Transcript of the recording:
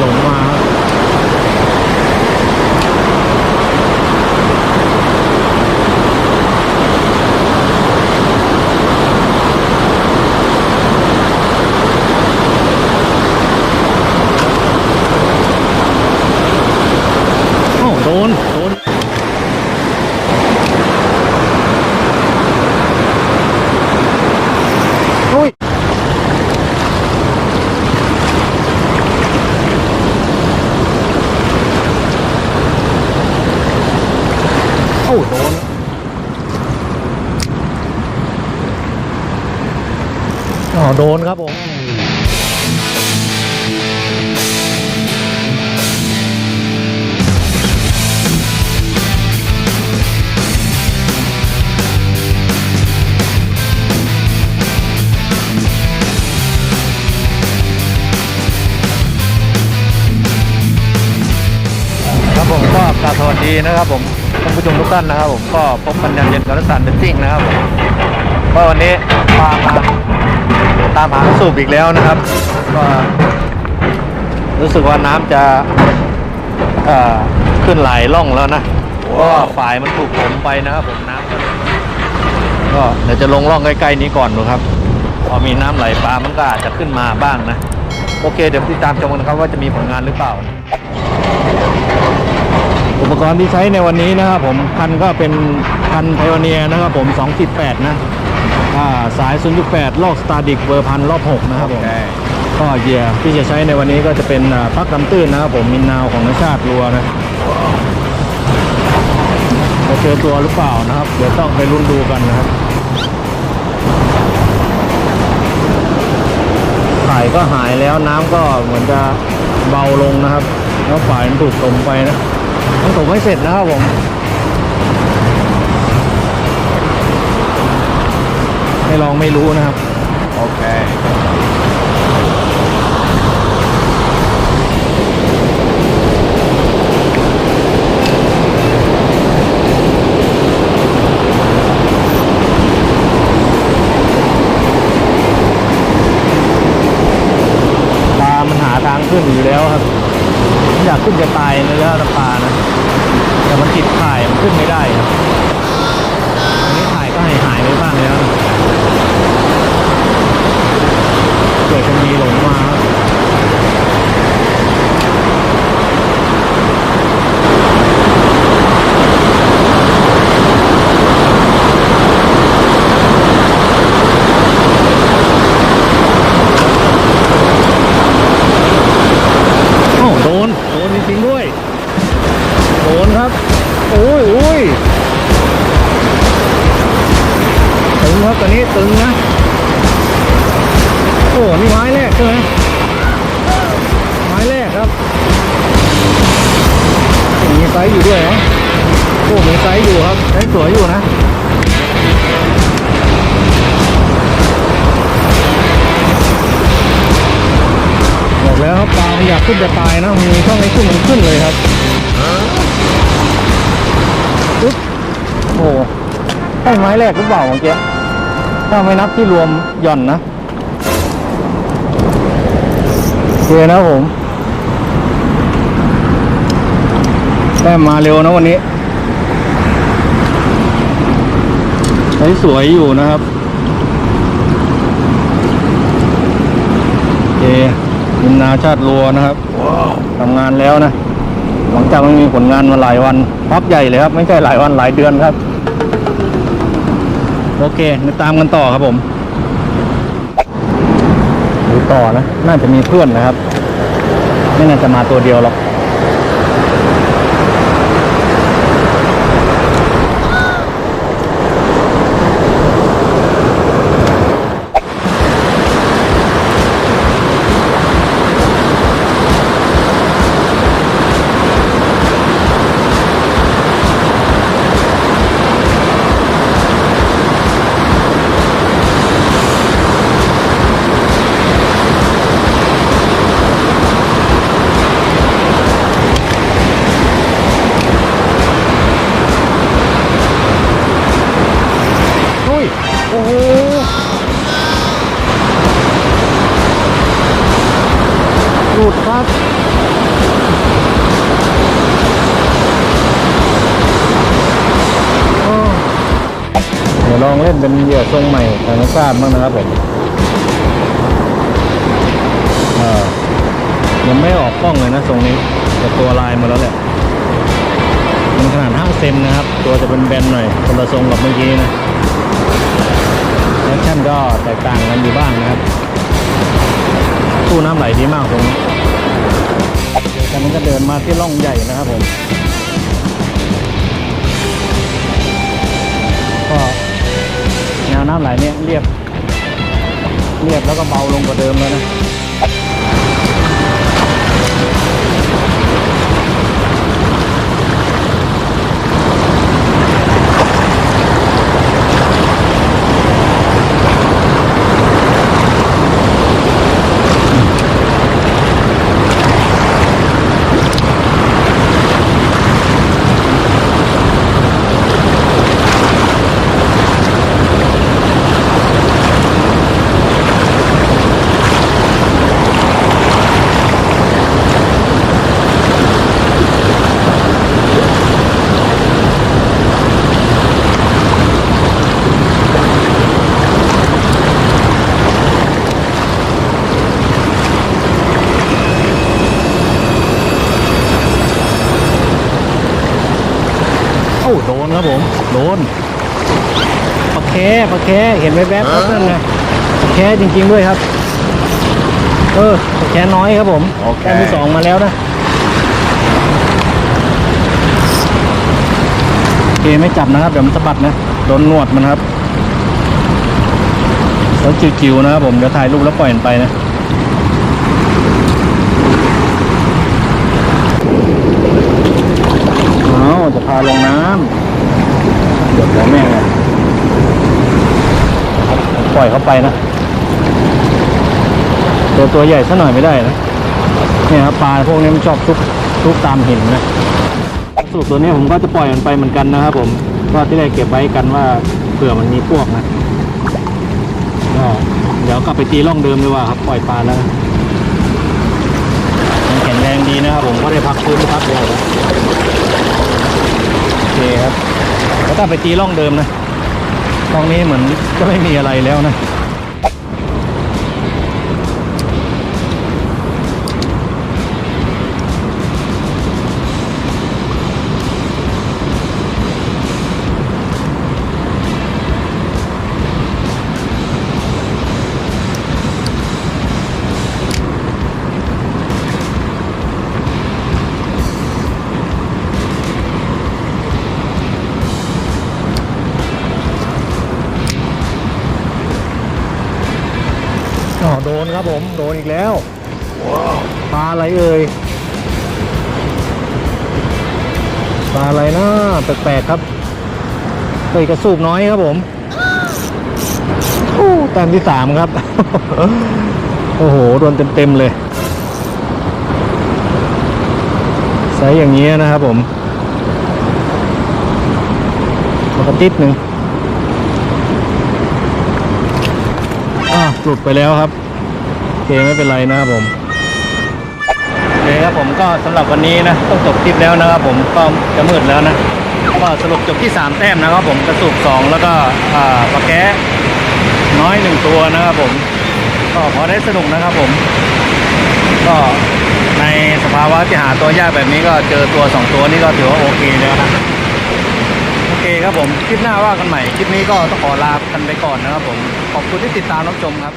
หลงมาครับโอ้าโดน โดน อุ้ย โดนอ๋อโดนครับผมครับผมก็กราบสวัสดีนะครับผม ท่านผู้ชมทุกท่านนะครับผมก็พบกันยันเย็นกับรัสันเดนซิ่งนะครับผมก็วันนี้ตามาตามหาสูบอีกแล้วนะครับ ก็รู้สึกว่าน้ำจะขึ้นหลายร่องแล้วนะเพราะว่าฝายมันถูกผมไปนะครับผมน้ำก็เลยก็เดี๋ยวจะลงร่องใกล้ๆนี้ก่อนดูครับ พอมีน้ำไหลปลามันก็อาจจะขึ้นมาบ้างนะ โอเค เดี๋ยวติดตามชมกันนะครับว่าจะมีผลงานหรือเปล่า อุปกรณ์ที่ใช้ในวันนี้นะครับผมคันก็เป็นคันไพโอเนียนะครับผม2.8 นะอ่าสาย 0.8 ลอกสตาร์ดิกเบอร์พันรอบ 6 นะครับผมก็เหยียร์ที่จะใช้ในวันนี้ก็จะเป็นอ่าพักกำตื้นนะครับผมมินนาวของนชาติรัวนะจะเจอตัวหรือเปล่านะครับ เดี๋ยวต้องไปรุ่นดูกันนะครับไข่ก็หายแล้วน้ำก็เหมือนจะเบาลงนะครับ แล้วฝ่ายมันถูกตมไปนะ ต้องถมให้เสร็จนะครับผมไม่ลองไม่รู้นะครับ โอเคปลามันหาทางขึ้นอยู่แล้วครับมัน อยากขึ้นจะตายในแล้วน้ำปานะ แต่มันติดข่ายมันขึ้นไม่ได้ครับ กใช่ไหมไม้แรกครับมีไซส์อยู่ด้วยเหรอโอ้มีไซส์อยู่ครับไซส์สวยอยู่นะบอกแล้วครับปลาอยากขึ้นจะตายนะมีช่องให้ขึ้นมันขึ้นเลยครับปึ๊บโอ้ใช่ไม้แรกหรือเปล่าเมื่อกี้ถ้าไม่นับที่รวมหย่อนนะ เคนะผมแต้มมาเร็วนะวันนี้ใช้สวยอยู่นะครับโอเคมินนาชาติรัวนะครับทำงานแล้วนะ หลังจากมันมีผลงานมาหลายวันพักใหญ่เลยครับ ไม่ใช่หลายวันหลายเดือนครับ โอเคมาตามกันต่อครับผมือต่อนะ น่าจะมีเพื่อนนะครับ ไม่น่าจะมาตัวเดียวหรอก หลุดครับเดี๋ยวลองเล่นเป็นเหยื่อทรงใหม่ทางทราบบ้างนะครับผมยังไม่ออกกล้องเลยนะทรงนี้แต่ตัวลายมาแล้วแหละมันขนาดห้าเซนนะครับ ตัวจะเป็นแบนหน่อยคนละทรงกับเมื่อกี้นะแอคชั่นก็แตกต่างกันอยู่บ้างนะครับ ตู้น้ำไหลดีมากตรงนี้จากนั้นก็เดินมาที่ร่องใหญ่นะครับผม ก็แนวน้ำไหลเนี่ยเรียบ เรียบแล้วก็เบาลงกว่าเดิมแล้วนะ ครับผมโดนปลาแคปลาแคเห็นแวบๆครับนั่นไงปลาแคจริง ๆด้วยครับ เออปลาแคน้อยครับผมโอเคแต้มที่สองมาแล้วนะโอเคไม่จับนะครับเดี๋ยวมันสะบัดนะโดนหนวดมันครับแล้วจิ๋วๆนะครับผมเดี๋ยวถ่ายรูปแล้วปล่อยมันไปนะเอาจะพาลงน้ำเดี๋ยว หัวแม่งเลยปล่อยเขาไปนะ ตัวตัวใหญ่ซะหน่อยไม่ได้นะเนี่ยครับปลาพวกนี้มันชอบทุกทุกตามหินนะสรุปตัวนี้ผมก็จะปล่อยมันไปเหมือนกันนะครับผมก็ที่แรกเก็บไว้กันว่าเผื่อมันมีพวกนะก็เดี๋ยวกลับไปตีร่องเดิมดีกว่าครับปล่อยปลาแล้วมันแข็งแรงดีนะครับผมก็ได้พักพื้นพักใหญ่แล้วโอเคครับ แล้วถ้าไปตีร่องเดิมนะร่องนี้เหมือนก็ไม่มีอะไรแล้วนะ อ๋อโดนครับผมโดนอีกแล้วปลาอะไรเอ่ยปลาอะไรนะแปลกๆครับเฮ้ยกระสูบน้อยครับผมโอ้แต้มที่สามครับ โอ้โหโดนเต็มๆเลยไซส์อย่างนี้นะครับผมแล้วก็ติดหนึ่ง อะ หลุดไปแล้วครับโอเคไม่เป็นไรนะครับผมโอเคครับผมก็สำหรับวันนี้นะต้องจบคลิปแล้วนะครับผมก็จะมืดแล้วนะก็สรุปจบที่ 3 แต้มนะครับผมกระสุบ2แล้วก็ปลาแก้น้อยหนึ่งตัวนะครับผมก็พอได้สนุกนะครับผม ก็ในสภาวะที่หาตัวยากแบบนี้ก็เจอตัว 2 ตัวนี่ก็ถือว่าโอเคแล้วนะ ผมคลิปหน้าว่ากันใหม่ คลิปนี้ก็ต้องขอลากันไปก่อนนะครับผม ขอบคุณที่ติดตามรับชมครับ